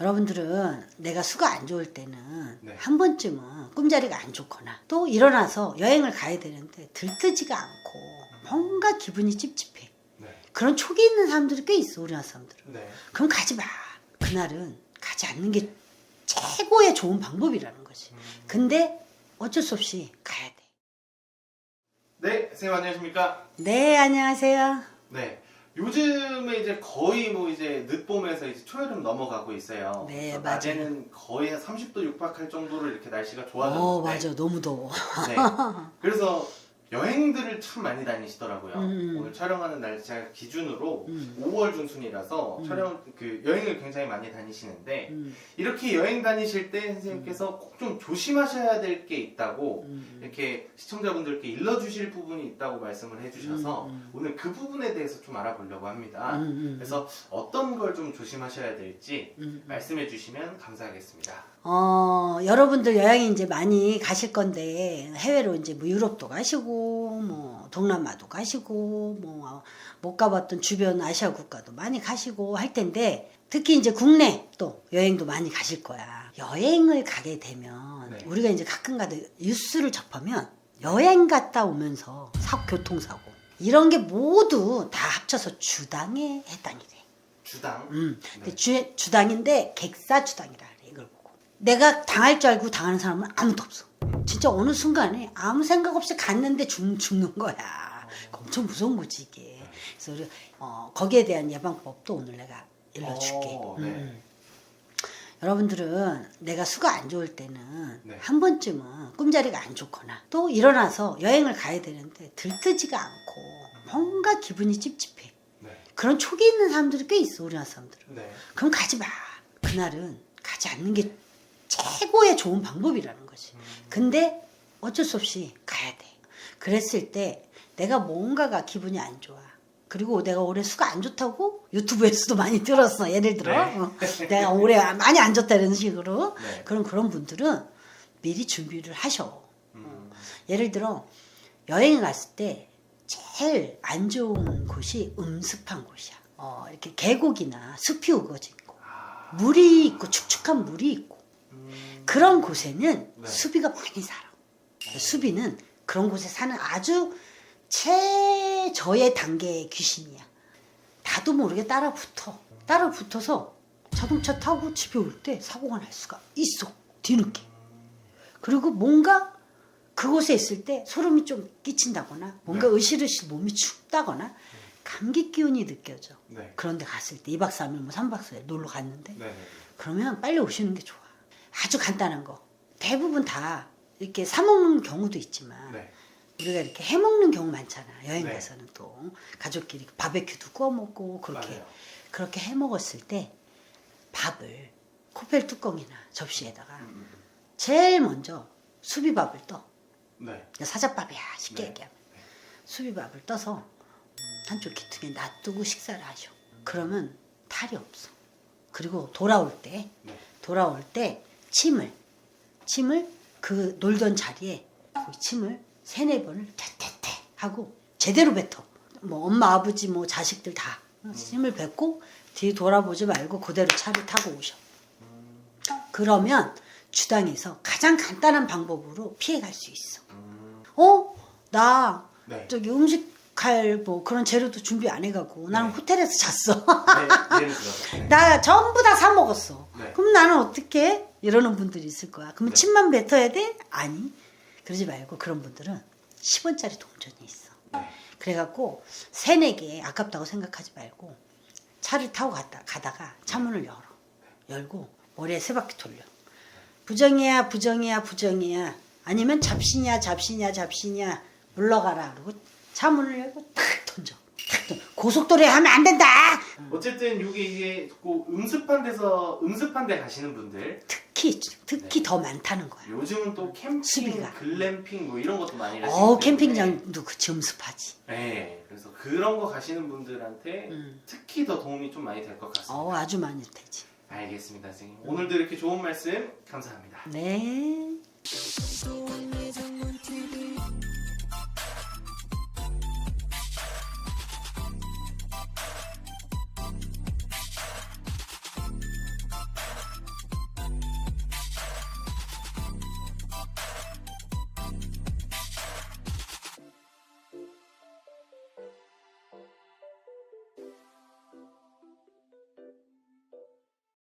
여러분들은 내가 수가 안 좋을 때는 네. 한 번쯤은 꿈자리가 안 좋거나 또 일어나서 여행을 가야 되는데 들뜨지가 않고 뭔가 기분이 찝찝해. 네. 그런 촉이 있는 사람들이 꽤 있어 우리나라 사람들은. 네. 그럼 가지 마. 그날은 가지 않는 게 최고의 좋은 방법이라는 거지. 근데 어쩔 수 없이 가야 돼. 네, 선생님 안녕하십니까? 네 안녕하세요. 네. 요즘에 이제 거의 뭐 이제 늦봄에서 이제 초여름 넘어가고 있어요. 네, 맞아요. 낮에는 거의 한 30도 육박할 정도로 이렇게 날씨가 좋아졌는데. 어 맞아 너무 더워. 네. 그래서 여행들을 참 많이 다니시더라고요. 음. 오늘 촬영하는 날짜 기준으로 음. 5월 중순이라서 음. 촬영 그 여행을 굉장히 많이 다니시는데 음, 이렇게 여행 다니실 때 선생님께서 꼭 좀 조심하셔야 될 게 있다고 음, 이렇게 시청자분들께 일러주실 부분이 있다고 말씀을 해주셔서 음, 음. 오늘 그 부분에 대해서 좀 알아보려고 합니다. 음, 음, 그래서 어떤 걸 좀 조심하셔야 될지 음. 말씀해 주시면 감사하겠습니다. 어, 여러분들 여행 이제 많이 가실 건데, 해외로 이제 뭐 유럽도 가시고, 뭐 동남아도 가시고, 뭐 못 가봤던 주변 아시아 국가도 많이 가시고 할 텐데, 특히 이제 국내 또 여행도 많이 가실 거야. 여행을 가게 되면, 네. 우리가 이제 가끔 가다 뉴스를 접하면, 여행 갔다 오면서 사고, 교통사고, 이런 게 모두 다 합쳐서 주당에 해당이 돼. 주당. 음, 네. 근데 주, 주당인데 객사 주당이라 내가 당할 줄 알고 당하는 사람은 아무도 없어 진짜 어느 순간에 아무 생각 없이 갔는데 죽, 죽는 거야 엄청 무서운 거지 이게 그래서 우리, 어, 거기에 대한 예방법도 오늘 내가 일러줄게 어, 음, 네. 음. 여러분들은 내가 수가 안 좋을 때는 네. 한 번쯤은 꿈자리가 안 좋거나 또 일어나서 여행을 가야 되는데 들뜨지가 않고 뭔가 기분이 찝찝해 네. 그런 촉이 있는 사람들이 꽤 있어 우리나라 사람들은 네. 그럼 가지 마 그날은 가지 않는 게 최고의 좋은 방법이라는 거지 근데 어쩔 수 없이 가야 돼 그랬을 때 내가 뭔가가 기분이 안 좋아 그리고 내가 올해 수가 안 좋다고 유튜브에서도 많이 들었어 예를 들어 네. 어, 내가 올해 많이 안 좋다 이런 식으로 네. 그럼 그런 분들은 미리 준비를 하셔 음. 예를 들어 여행을 갔을 때 제일 안 좋은 곳이 음습한 곳이야. 어, 이렇게 계곡이나 숲이 우거진 곳, 아. 물이 있고 축축한 물이 있고 음. 그런 곳에는 네. 수비가 많이 살아. 수비는 그런 곳에 사는 아주 최저의 단계의 귀신이야. 나도 모르게 따라 붙어. 따라 붙어서 자동차 타고 집에 올 때 사고가 날 수가 있어. 뒤늦게. 그리고 뭔가 그곳에 있을 때 소름이 좀 끼친다거나 뭔가 네. 으실으실 몸이 춥다거나 감기 기운이 느껴져. 네. 그런데 갔을 때 2박 3일 뭐 3박 4일 놀러 갔는데 네. 네. 그러면 빨리 오시는 게 좋아. 아주 간단한 거. 대부분 다 이렇게 사 먹는 경우도 있지만 네. 우리가 이렇게 해 먹는 경우 많잖아. 여행 네. 가서는 또 가족끼리 바베큐도 구워 먹고 그렇게 맞아요. 그렇게 해 먹었을 때 밥을 코펠 뚜껑이나 접시에다가 음, 음. 제일 먼저 수비밥을 떠. 네. 사자밥이야 쉽게 네. 얘기하면 수비밥을 떠서 한쪽 기둥에 놔두고 식사를 하셔. 그러면 탈이 없어. 그리고 돌아올 때 네. 돌아올 때 침을 침을 그 놀던 자리에 그 침을 세네 번을 태태태 하고 제대로 뱉어. 뭐 엄마 아버지 뭐 자식들 다 침을 뱉고 뒤 돌아보지 말고 그대로 차를 타고 오셔. 그러면 주당에서 가장 간단한 방법으로 피해갈 수 있어. 음. 어? 나 네. 저기 음식할 뭐 그런 재료도 준비 안 해가고 나는 네. 호텔에서 잤어. 네. 네. 나 전부 다 사 먹었어. 네. 그럼 나는 어떻게? 이러는 분들이 있을 거야. 그러면 네. 침만 뱉어야 돼? 아니. 그러지 말고 그런 분들은 10원짜리 동전이 있어. 네. 그래갖고 세네 개 아깝다고 생각하지 말고 차를 타고 갔다, 가다가 차문을 열어. 열고 머리에 세 바퀴 돌려. 부정이야, 부정이야, 부정이야. 아니면 잡신이야, 잡신이야, 잡신이야. 물러가라. 그러고 차 문을 열고 탁 던져. 탁 던져. 고속도로에 하면 안 된다! 어쨌든 이게 이게 꼭 음습한 데서 음습한 데 가시는 분들 특 히, 특히 더 많다는 거야. 요즘은 또 캠핑, 수비가. 글램핑 뭐 이런 것도 많이 어, 캠핑장도 그치, 음습하지. 네, 그래서 그런 거 가시는 분들한테 음. 특히 더 도움이 좀 많이 될 것 같습니다. 어, 아주 많이 되지. 알겠습니다, 선생님. 오늘도 이렇게 좋은 말씀 감사합니다. 네.